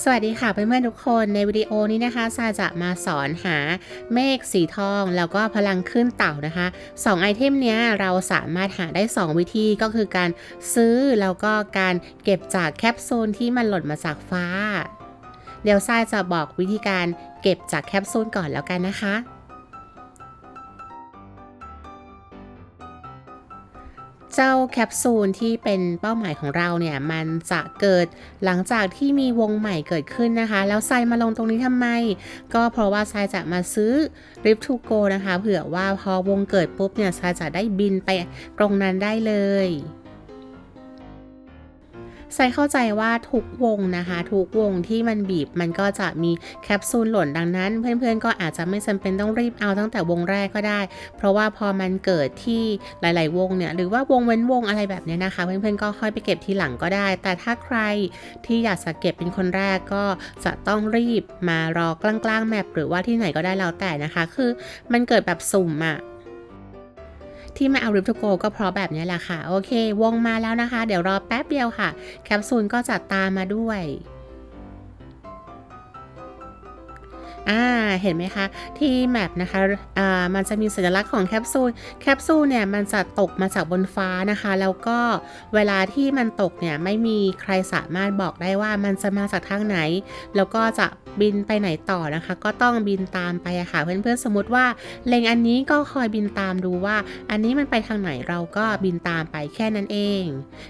สวัสดีค่ะเพื่อนๆทุกคนในวิดีโอนี้นะคะซาจะมาสอนหาเมฆสีทอง แล้วก็พลังขึ้นเต่านะคะ2ไอเทมเนี้ยเราสามารถหาได้ 2 วิธีก็คือการซื้อแล้วก็การเก็บจากแคปซูลที่มันหล่นมาจากฟ้า เดี๋ยวซาจะบอกวิธีการเก็บจากแคปซูลก่อนแล้วกันนะคะ เจ้าแคปซูลที่เป็นเป้าหมายของเราเนี่ยมันจะเกิดหลังจากที่มีวงใหม่เกิดขึ้นนะคะ แล้วไซมาลงตรงนี้ทำไม ก็เพราะว่าไซจะมาซื้อ r i ฟทูโกนะคะ เผื่อว่าพอวงเกิดปุ๊บเนี่ยไซจะได้บินไปตรงนั้นได้เลย ไซเข้าใจว่าทุกวงนะคะ ทุกวงที่มันบีบมันก็จะมีแคปซูลหล่นดังนั้น เพื่อนๆก็อาจจะไม่จำเป็นต้องรีบเอาตั้งแต่วงแรกก็ได้ เพราะว่าพอมันเกิดที่หลาย ๆ วงเนี่ยหรือว่าวงเว้นวงอะไรแบบนี้นะคะ เพื่อนๆก็ค่อยไปเก็บทีหลังก็ได้ แต่ถ้าใครที่อยากจะเก็บเป็นคนแรกก็จะต้องรีบมารอกลางๆแมปหรือว่าที่ไหนก็ได้แล้วแต่นะคะ คือมันเกิดแบบสุ่มอะ ที่มาเอาริปทูโกก็เพราะแบบนี้แหละค่ะ โอเค วงมาแล้วนะคะ เดี๋ยวรอแป๊บเดียวค่ะ แคปซูลก็จะตามมาด้วยอ่าเห็นไหมคะ ที่แมปนะคะอ่ามันจะมีสัญลักษณ์ของแคปซูลแคปซูลเนี่ยมันจะตกมาจากบนฟ้านะคะ แล้วก็เวลาที่มันตกเนี่ยไม่มีใครสามารถบอกได้ว่ามันจะมาจากทางไหน แล้วก็จะ บินไปไหนต่อนะคะ ก็ต้องบินตามไปอะค่ะเพื่อนๆสมมติว่าเล็งอันนี้ก็คอยบินตามดูว่า อันนี้มันไปทางไหนเราก็บินตามไปแค่นั้นเอง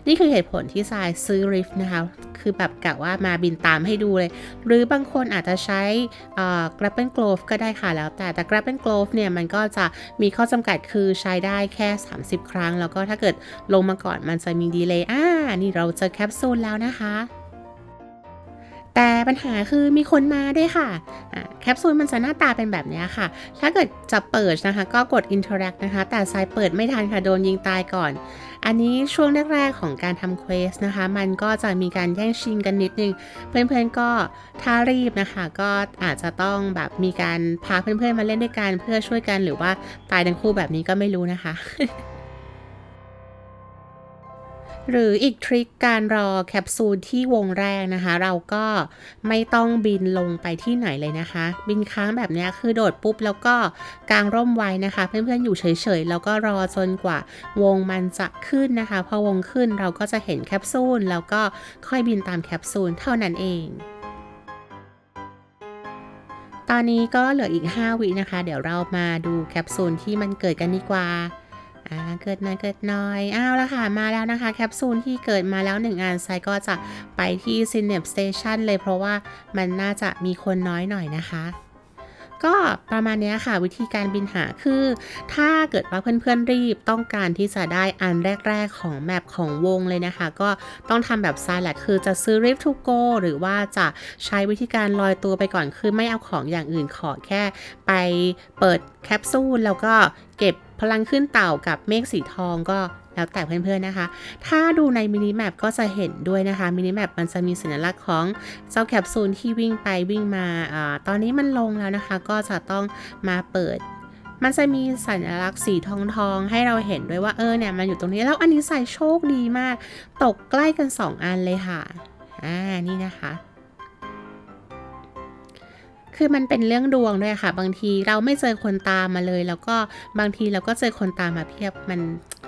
นี่คือเหตุผลที่ทรายซื้อริฟนะคะคือแบบกะว่ามาบินตามให้ดูเลย หรือบางคนอาจจะใช้เอ่อ grapple glove ก็ได้ค่ะแล้ว แต่แต่ grapple glove เนี่ยมันก็จะมีข้อจำกัดคือใช้ได้แค่ 30 ครั้ง แล้วก็ถ้าเกิดลงมาก่อนมันจะมีดีเลย์อ่านี่เราเจอแคปซูลแล้วนะคะ แต่ปัญหาคือมีคนมาด้วยค่ะแคปซูลมันจะหน้าตาเป็นแบบนี้ค่ะ ถ้าเกิดจะเปิดนะคะ ก็กด interact นะคะ แต่สายเปิดไม่ทันค่ะ โดนยิงตายก่อน อันนี้ช่วงแรกๆของการทำเควสนะคะ มันก็จะมีการแย่งชิงกันนิดนึง เพื่อนๆก็ถ้ารีบนะคะ ก็อาจจะต้องแบบมีการพาเพื่อนๆมาเล่นด้วยกันเพื่อช่วยกันหรือว่าตายทั้งคู่แบบนี้ก็ไม่รู้นะคะ หรืออีกทริคการรอแคปซูลที่วงแรกนะคะ เราก็ไม่ต้องบินลงไปที่ไหนเลยนะคะ บินค้างแบบนี้คือโดดปุ๊บแล้วก็กางร่มไว้นะคะ เพื่อนๆอยู่เฉยๆแล้วก็รอจนกว่าวงมันจะขึ้นนะคะ พอวงขึ้นเราก็จะเห็นแคปซูลแล้วก็ค่อยบินตามแคปซูลเท่านั้นเองตอนนี้ก็เหลืออีก 5 วินะคะ เดี๋ยวเรามาดูแคปซูลที่มันเกิดกันดีกว่า อ่าเกิดหน่อยเกิดหน่อยอ้าวแล้วค่ะมาแล้วนะคะ แคปซูลที่เกิดมาแล้วหนึ่งอันไซก็จะไปที่ c i n e p Station เลยเพราะว่ามันน่าจะมีคนน้อยหน่อยนะคะก็ประมาณนี้ค่ะวิธีการบินหาคือ ถ้าเกิดว่าเพื่อนๆรีบต้องการที่จะได้อันแรก ๆ ของแมปของวงเลยนะคะ ก็ต้องทำแบบไซแลดคือจะซื้อ Rift to Go หรือว่าจะใช้วิธีการลอยตัวไปก่อนคือไม่เอาของอย่างอื่นขอแค่ ไปเปิดแคปซูลแล้วก็เก็บ พลังขึ้นเต่ากับเมฆสีทองก็แล้วแต่เพื่อนๆนะคะ ถ้าดูในมินิแมปก็จะเห็นด้วยนะคะ มินิแมปมันจะมีสัญลักษณ์ของเจ้าแคปซูลที่วิ่งไปวิ่งมาอตอนนี้มันลงแล้วนะคะ ก็จะต้องมาเปิด มันจะมีสัญลักษณ์สีทองทองๆให้เราเห็นด้วยว่าเออเนี่ยมันอยู่ตรงนี้แล้วอันนี้ใส่โชคดีมาก ตกใกล้กัน 2 อันเลยค่ะ อ่า นี่นะคะ คือมันเป็นเรื่องดวงด้วยค่ะ บางทีเราไม่เจอคนตามมาเลย แล้วก็บางทีเราก็เจอคนตามมาเพียบมัน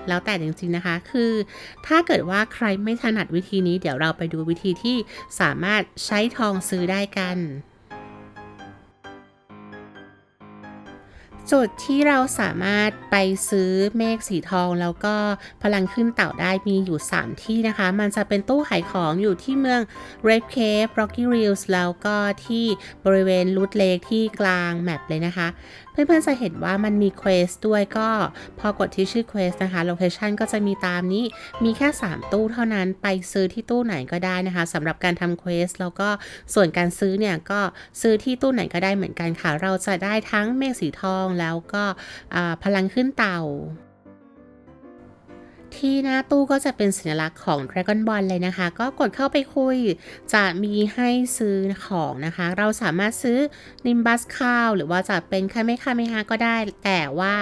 แล้วแต่จริงๆนะคะ คือถ้าเกิดว่าใครไม่ถนัดวิธีนี้ เดี๋ยวเราไปดูวิธีที่สามารถใช้ทองซื้อได้กัน จุดที่เราสามารถไปซื้อเมฆสีทองแล้วก็พลังขึ้นเต่าได้มีอยู่ 3 ที่นะคะ มันจะเป็นตู้ขายของอยู่ที่เมือง Red Cave Rocky Rills แล้วก็ที่บริเวณ Loot Lake ที่กลางแมปเลยนะคะ เพื่อนๆจะเห็นว่ามันมีเควสด้วยก็พอกดที่ชื่อเควสนะคะโลเคชันก็จะมีตามนี้มีแค่ 3 ตู้เท่านั้นไปซื้อที่ตู้ไหนก็ได้นะคะสำหรับการทำเควสแล้วก็ส่วนการซื้อเนี่ยก็ซื้อที่ตู้ไหนก็ได้เหมือนกันค่ะ เราจะได้ทั้งเมฆสีทองแล้วก็พลังขึ้นเต่า ที่หน้าตู้ก็จะเป็นสัญลักษณ์ของ Dragon Ball เลยนะคะ ก็กดเข้าไปคุย จะมีให้ซื้อของนะคะ เราสามารถซื้อ Nimbus Cow หรือว่าจะเป็นคาเมคาเมฮาก็ได้ แต่ว่า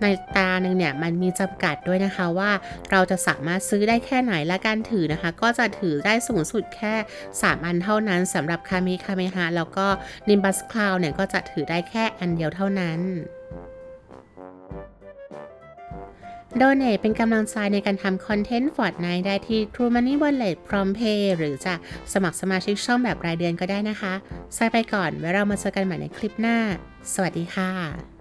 ในตาหนึ่งเนี่ย มันมีจำกัดด้วยนะคะว่าเราจะสามารถซื้อได้แค่ไหนและการถือนะคะ ก็จะถือได้สูงสุดแค่ 3 อันเท่านั้นสำหรับคาเมคาเมฮาแล้วก็ Nimbus Cloud เนี่ยก็จะถือได้แค่อันเดียวเท่านั้น โดเน a เป็นกำลังใจในการทำคอนเทนต์ฟอร์ดไนได้ที่ True Money Wallet PromptPay หรือจะสมัครสมาชิกช่องแบบรายเดือนก็ได้นะคะใส่ไปก่อนไว้เรามาเจอกันใหม่ในคลิปหน้า สวัสดีค่ะ